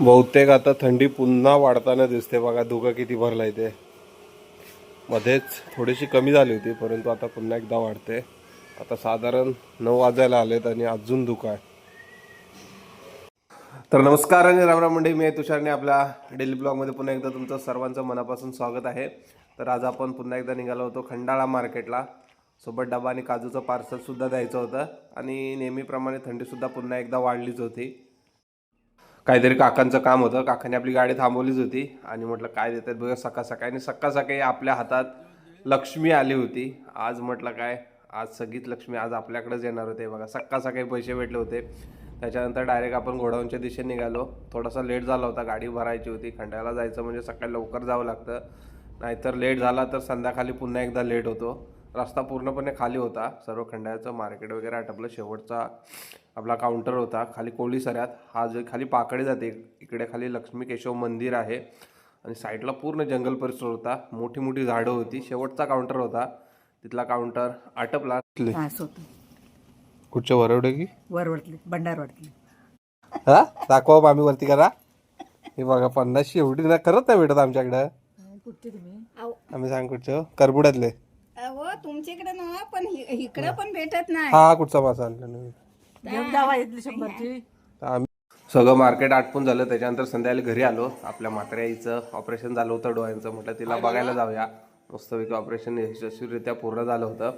बहुतेक आता थंडी पुन्हा वाढताना दिसते बघा धुकं किती भरला ते. मध्येच थोडीशी कमी झाली होती परंतु आता पुन्हा एकदा वाढते. आता साधारण नऊ वाजायला आलेत आणि अजून धुकं आहे. तर नमस्कार आणि रामराम मंडळी मी तुषारने आपल्या डेली ब्लॉगमध्ये पुन्हा एकदा तुमचं सर्वांचं मनापासून स्वागत आहे. तर आज आपण पुन्हा एकदा निघालो होतो खंडाळा मार्केटला. सोबत डबा आणि काजूचं पार्सलसुद्धा द्यायचं होतं आणि नेहमीप्रमाणे थंडीसुद्धा पुन्हा एकदा वाढलीच होती. काहीतरी काकांचं काम होतं. काकाने आपली गाडी थांबवलीच होती. आणि म्हटलं काय देतात बघा सकाळ सकाळी. आणि सकाळ सकाळी आपल्या हातात लक्ष्मी आली होती. आज म्हटलं काय? आज सगळीच लक्ष्मी आज आपल्याकडेच येणार होते. बघा सकाळ सकाळी पैसे भेटले होते. त्याच्यानंतर डायरेक्ट आपण घोडाऊनच्या दिशेने निघालो. थोडासा लेट झाला होता. गाडी भरायची होती. खंडाळ्याला जायचं म्हणजे सकाळी लवकर जावं लागतं. नाहीतर लेट झाला तर संध्याकाळी पुन्हा एकदा लेट होतो. रस्ता पूर्णपणे खाली होता. सर्व खंडाळ्याचं मार्केट वगैरे आटपलं. शेवटचा आपला काउंटर होता. खाली कोळी सऱ्यात. हा जो खाली पाकडे जाते. इकडे खाली लक्ष्मी केशव मंदिर आहे. आणि साईडला पूर्ण जंगल परिसर होता. मोठी मोठी झाडं होती. शेवटचा काउंटर होता. तिथला काउंटर आटपला. हा सोत कुठच्या वरवडे की? वरवटले भंडारवाडले हा? दाखवा आम्ही वरती करा. हे बघा पन्नासशे एवढी ना करत नाही भेटत आमच्याकडं. कुठचे तुम्ही? आम्ही सांग कुठचं करबुड्यातले. अहो तुमच्याकडे ना पण हि- इकडं पण भेटत नाही. हा कुठचा मासा आणला नवीन घेऊन जावा इथली शंभरची. आम्ही सगळं मार्केट आटपून झालं. त्याच्यानंतर संध्याकाळी घरी आलो. आपल्या म्हाताऱ्याईचं ऑपरेशन झालं होतं डोळ्यांचं. म्हटलं तिला बघायला जाऊया. मस्तपैकी ऑपरेशन यशस्वीरित्या पूर्ण झालं होतं.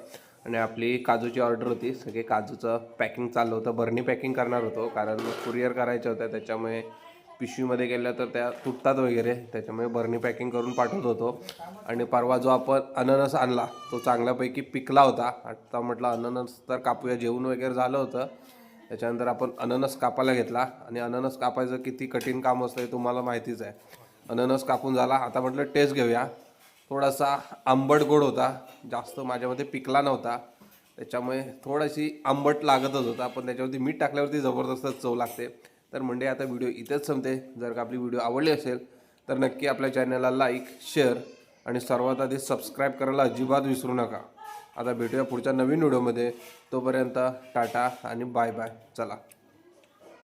आणि आपली काजूची ऑर्डर होती. सगळे काजूचं पॅकिंग चाललं होतं. बर्नी पॅकिंग करणार होतो. कारण कुरिअर करायच्या होत्या. त्याच्यामुळे पिशवीमध्ये गेल्या तर त्या तुटतात वगैरे. त्याच्यामुळे बर्नी पॅकिंग करून पाठवत होतो. आणि परवा जो आपण अननस आणला तो चांगल्यापैकी पिकला होता. आता म्हटलं अननस तर कापूया. जेवण वगैरे झालं होतं. त्याच्यानंतर आपण अननस कापायला घेतला. आणि अननस कापायचं किती कठीण काम असतं हे तुम्हाला माहितीच आहे. अननस कापून झाला. आता म्हटलं टेस्ट घेऊया. थोडासा आंबट गोड होता. जास्त माझ्यामध्ये पिकला नव्हता. त्याच्यामुळे थोडीशी आंबट लागतच होता. पण त्याच्यावरती मीठ टाकल्यावरती जबरदस्त चव लागते. तर म्हणजे आता व्हिडिओ इथेच संपते. जर का आपली व्हिडिओ आवडली असेल तर नक्की आपल्या चॅनलला लाईक शेअर आणि सर्वात आधी सबस्क्राईब करायला अजिबात विसरू नका. आता भेटूया पुढच्या नवीन व्हिडिओमध्ये. तोपर्यंत टाटा आणि बाय बाय चला.